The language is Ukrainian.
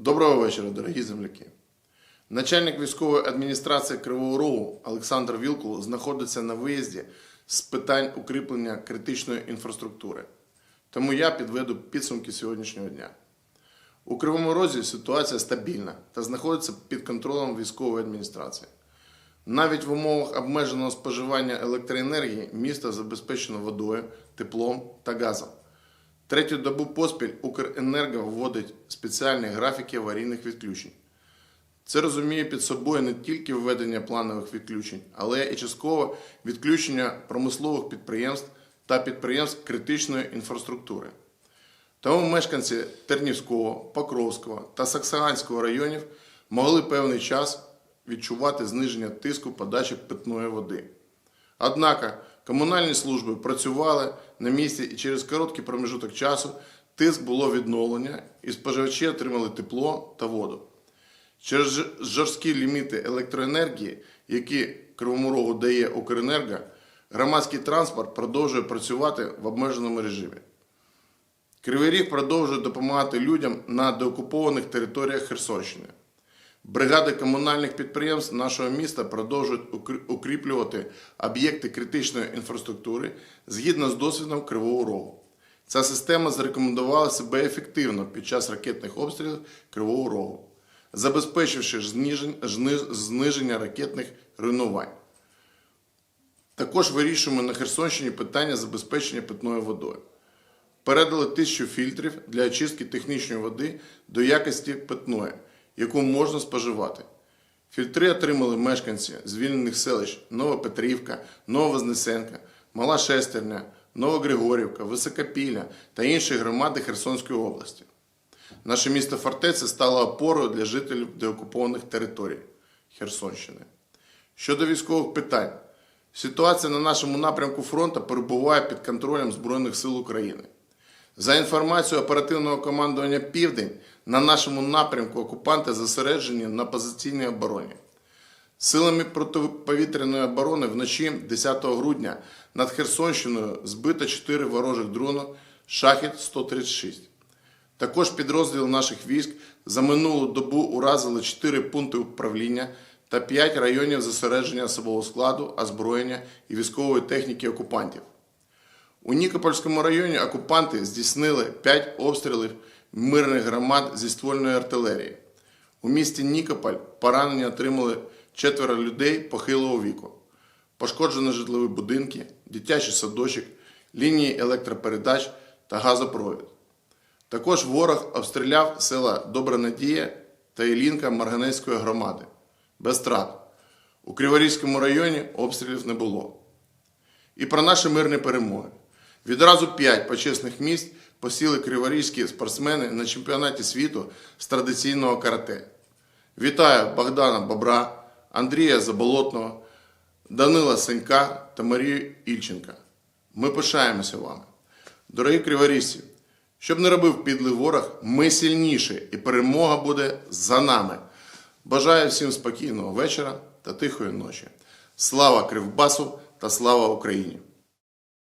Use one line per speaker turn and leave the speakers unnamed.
Доброго вечора, дорогі земляки. Начальник військової адміністрації Кривого Рогу Олександр Вілкул знаходиться на виїзді з питань укріплення критичної інфраструктури. Тому я підведу підсумки сьогоднішнього дня. У Кривому Розі ситуація стабільна та знаходиться під контролем військової адміністрації. Навіть в умовах обмеженого споживання електроенергії місто забезпечено водою, теплом та газом. Третю добу поспіль Укренерго вводить спеціальні графіки аварійних відключень. Це розуміє під собою не тільки введення планових відключень, але і часткове відключення промислових підприємств та підприємств критичної інфраструктури. Тому мешканці Тернівського, Покровського та Саксаганського районів могли певний час відчувати зниження тиску подачі питної води. Однак комунальні служби працювали на місці і через короткий проміжуток часу тиск було відновлення і споживачі отримали тепло та воду. Через жорсткі ліміти електроенергії, які Кривому Рогу дає Укренерго, громадський транспорт продовжує працювати в обмеженому режимі. Кривий Ріг продовжує допомагати людям на деокупованих територіях Херсонщини. Бригади комунальних підприємств нашого міста продовжують укріплювати об'єкти критичної інфраструктури згідно з досвідом Кривого Рогу. Ця система зарекомендувала себе ефективно під час ракетних обстрілів Кривого Рогу, забезпечивши зниження ракетних руйнувань. Також вирішуємо на Херсонщині питання забезпечення питною водою. Передали тисячу фільтрів для очистки технічної води до якості питної, яку можна споживати. Фільтри отримали мешканці звільнених селищ Новопетрівка, Нововознесенка, Мала Шестерня, Новогригорівка, Високопілля та інші громади Херсонської області. Наше місто Фортеця стало опорою для жителів деокупованих територій Херсонщини. Щодо військових питань, ситуація на нашому напрямку фронту перебуває під контролем Збройних сил України. За інформацією оперативного командування Південь, на нашому напрямку окупанти зосереджені на позиційній обороні. Силами протиповітряної оборони вночі 10 грудня над Херсонщиною збито 4 ворожих дрони Шахід 136. Також підрозділ наших військ за минулу добу уразили 4 пункти управління та 5 районів зосередження особового складу, озброєння і військової техніки окупантів. У Нікопольському районі окупанти здійснили 5 обстрілів мирних громад зі ствольної артилерії. У місті Нікополь поранення отримали четверо людей похилого віку. Пошкоджено житлові будинки, дитячий садочок, лінії електропередач та газопровід. Також ворог обстріляв села Добра Надія та Ілінка Марганецької громади. Без втрат. У Криворізькому районі обстрілів не було. І про наші мирні перемоги. Відразу п'ять почесних місць посіли криворізькі спортсмени на чемпіонаті світу з традиційного карате. Вітаю Богдана Бобра, Андрія Заболотного, Данила Сенька та Марію Ільченка. Ми пишаємося вами. Дорогі криворізці, щоб не робив підлий ворог, ми сильніші і перемога буде за нами. Бажаю всім спокійного вечора та тихої ночі. Слава Кривбасу та слава Україні!